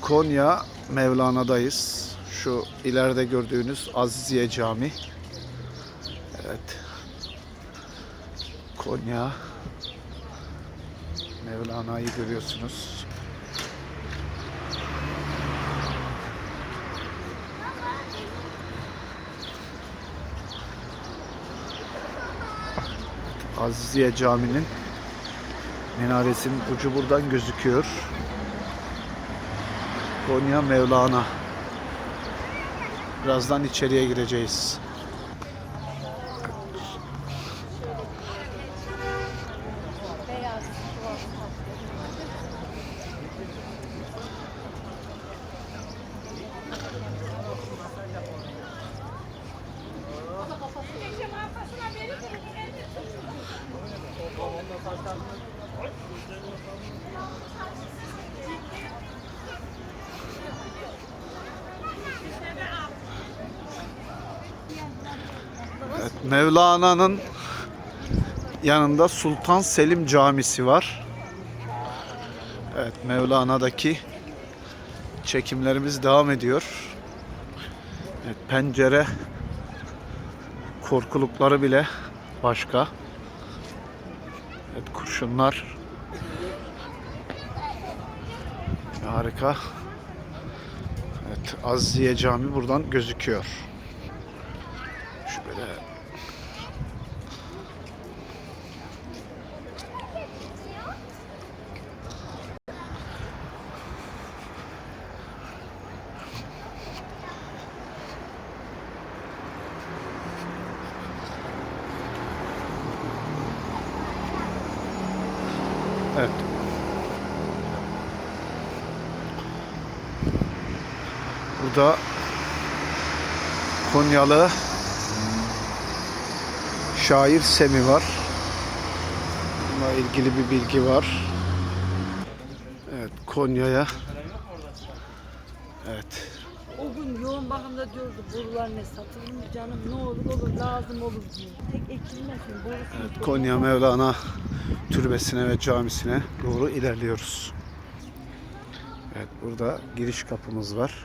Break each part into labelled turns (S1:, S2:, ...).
S1: Konya Mevlana'dayız. Şu ileride gördüğünüz Aziziye Cami. Evet. Konya Mevlana'yı görüyorsunuz. Aziziye Camii'nin minaresinin ucu buradan gözüküyor. Konya Mevlana. Birazdan içeriye gireceğiz. Mevlana'nın yanında Sultan Selim Camisi var. Evet, Mevlana'daki çekimlerimiz devam ediyor. Evet, pencere korkulukları bile başka. Evet, kurşunlar harika. Evet, Aziziye Cami buradan gözüküyor. Şöyle Evet. Burada Konyalı şair Semi var. Bununla ilgili bir bilgi var. Evet Konya'ya Evet
S2: O gün yoğun bakımda diyordu borular ne satılır mı canım ne olur olur lazım olur diye. Tek ekilmesin borusu.
S1: Evet, Konya Mevlana Türbesi'ne ve camisine doğru ilerliyoruz. Evet, burada giriş kapımız var.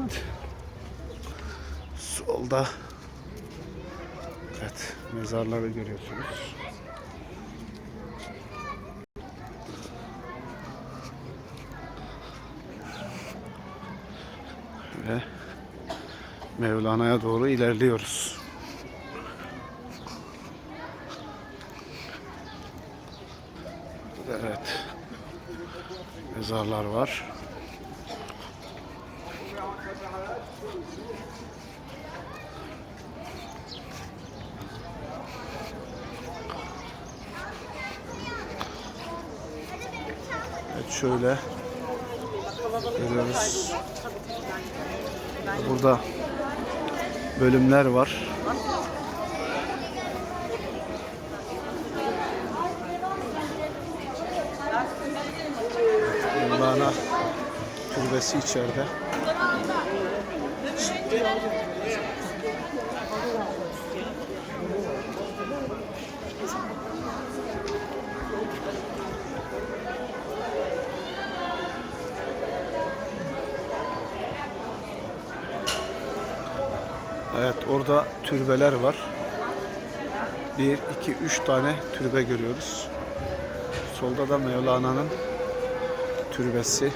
S1: Evet. Solda Evet, mezarları görüyorsunuz. Ve Mevlana'ya doğru ilerliyoruz. Evet. Mezarlar var. Evet şöyle görüyoruz. Burada bölümler var. Mevlana türbesi içeride. Evet orada türbeler var. Bir, iki, üç tane türbe görüyoruz. Solda da Mevlana'nın türbesi.